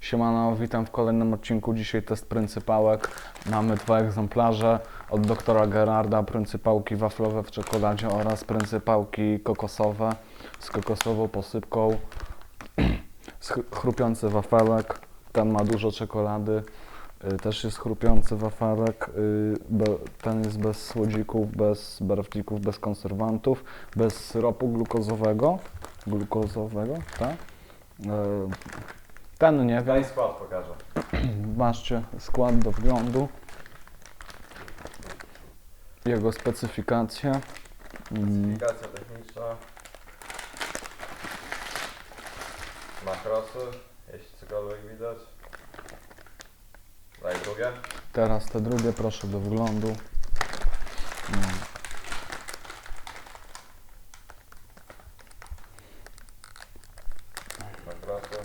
Siemano, witam w kolejnym odcinku. Dzisiaj test pryncypałek. Mamy dwa egzemplarze od doktora Gerarda, pryncypałki waflowe w czekoladzie oraz pryncypałki kokosowe z kokosową posypką. Chrupiący wafelek, ten ma dużo czekolady. Y, Też jest chrupiący wafelek, y, ten jest bez słodzików, bez barwników, bez konserwantów, bez syropu glukozowego, glukozowego, tak? Ten nie wiem, Daj skład pokażę. Zobaczcie skład do wglądu. Jego specyfikacje. Mm, Specyfikacja techniczna. Makrosy, jeśli cokolwiek widać. Daj drugie. Teraz te drugie proszę do wglądu. Mm, Makrosy.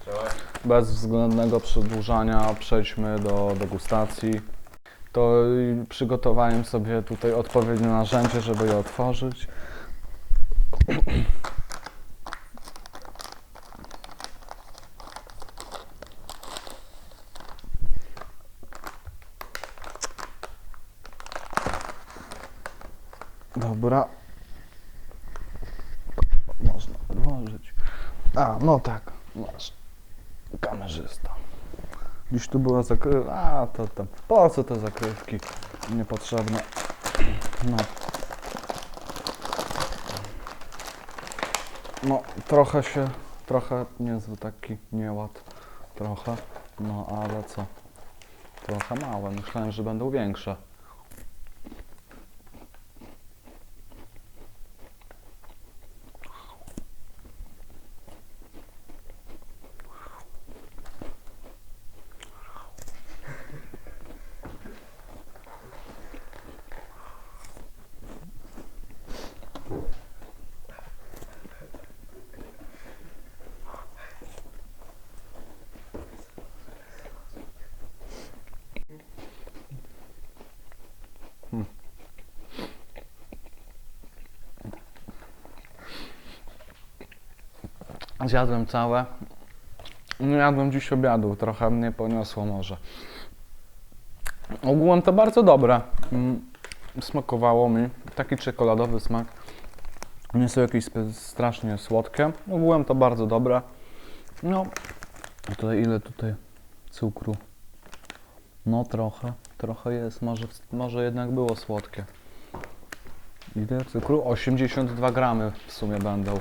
Trzymaj. Bez względnego przedłużania przejdźmy do degustacji. To przygotowałem sobie tutaj odpowiednie narzędzie, żeby je otworzyć. Dobra. Można odłożyć. A, no tak, masz. Kamerzysta. Gdzieś tu była zakrywka. A, to tam. Po co te zakrywki? Niepotrzebne. No. No, trochę się, trochę niezły taki nieład. Trochę. No, ale co? Trochę małe. Myślałem, że będą większe. Zjadłem całe. Nie jadłem dziś obiadu, trochę mnie poniosło może. Ogółem to bardzo dobre. Mm, Smakowało mi. Taki czekoladowy smak. Nie są jakieś strasznie słodkie. Ogółem to bardzo dobre. No, tutaj ile tutaj cukru? No trochę, trochę jest. Może, może jednak było słodkie. Ile cukru? 82 gramy w sumie będą.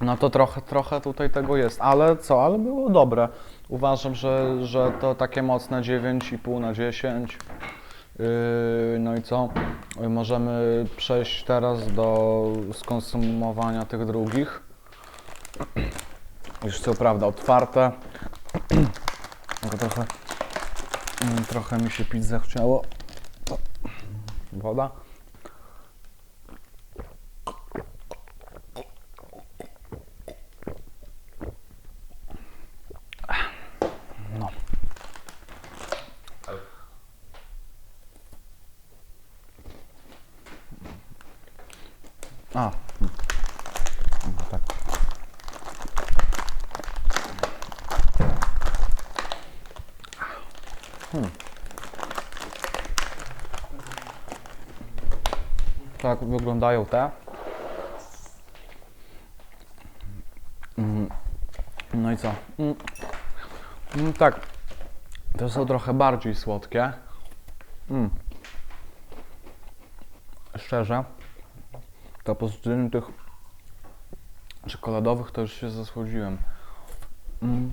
No to trochę, trochę tutaj tego jest, ale co, ale było dobre. Uważam, że, że to takie mocne 9,5 na 10. Yy, no i co? Yy, Możemy przejść teraz do skonsumowania tych drugich. Już co prawda otwarte. Tylko trochę, mm, trochę mi się pić zachciało. O, Woda. A. No tak. Hmm. Tak wyglądają te. Mm. No i co? Mm, tak. To są trochę bardziej słodkie. Mm. Szczerze to po zjedzeniu tych czekoladowych to już się zasłodziłem. Mm.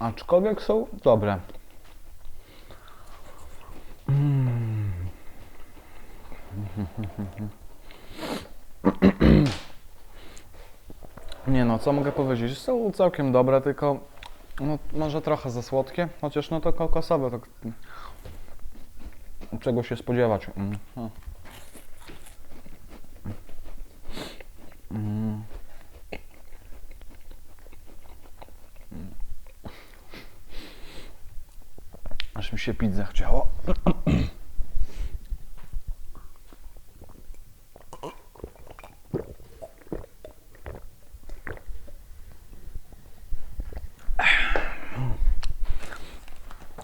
Aczkolwiek są dobre. Mm. Nie no, co mogę powiedzieć? Są całkiem dobre, tylko no, może trochę za słodkie, chociaż no to kokosowe, to czego się spodziewać. Mm. Aż mi się pić zachciało.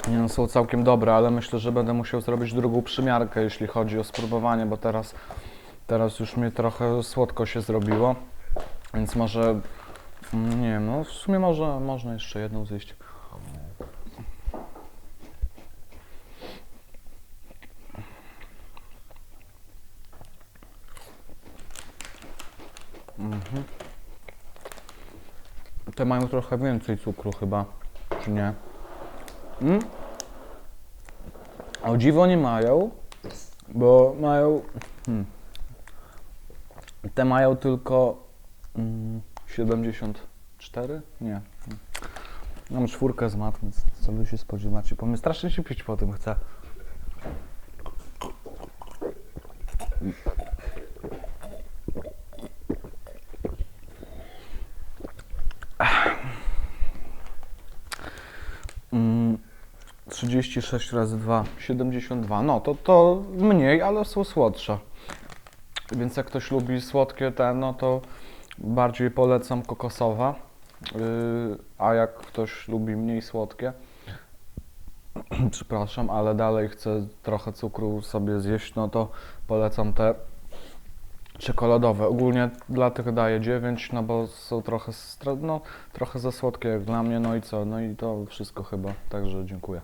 Nie no, są całkiem dobre, ale myślę, że będę musiał zrobić drugą przymiarkę, jeśli chodzi o spróbowanie, bo teraz, teraz już mi trochę słodko się zrobiło, więc może, mm, nie wiem, no w sumie może, można jeszcze jedną zjeść. Mhm. Te mają trochę więcej cukru chyba, czy nie? Mm? O dziwo nie mają, bo mają. Hmm, te mają tylko mm, 74? Nie. Mam czwórkę z mat, więc co wy się spodziewacie? Bo mnie strasznie się pić po tym chce. 36 razy 2, 72. No to, to mniej, ale są słodsze. Więc jak ktoś lubi słodkie te, no to bardziej polecam kokosowa. Yy, a jak ktoś lubi mniej słodkie, przepraszam, ale dalej chce trochę cukru sobie zjeść, no to polecam te czekoladowe. Ogólnie dla tych daję 9, no bo są trochę, no, trochę za słodkie jak dla mnie, no i co, no i to wszystko chyba, także dziękuję.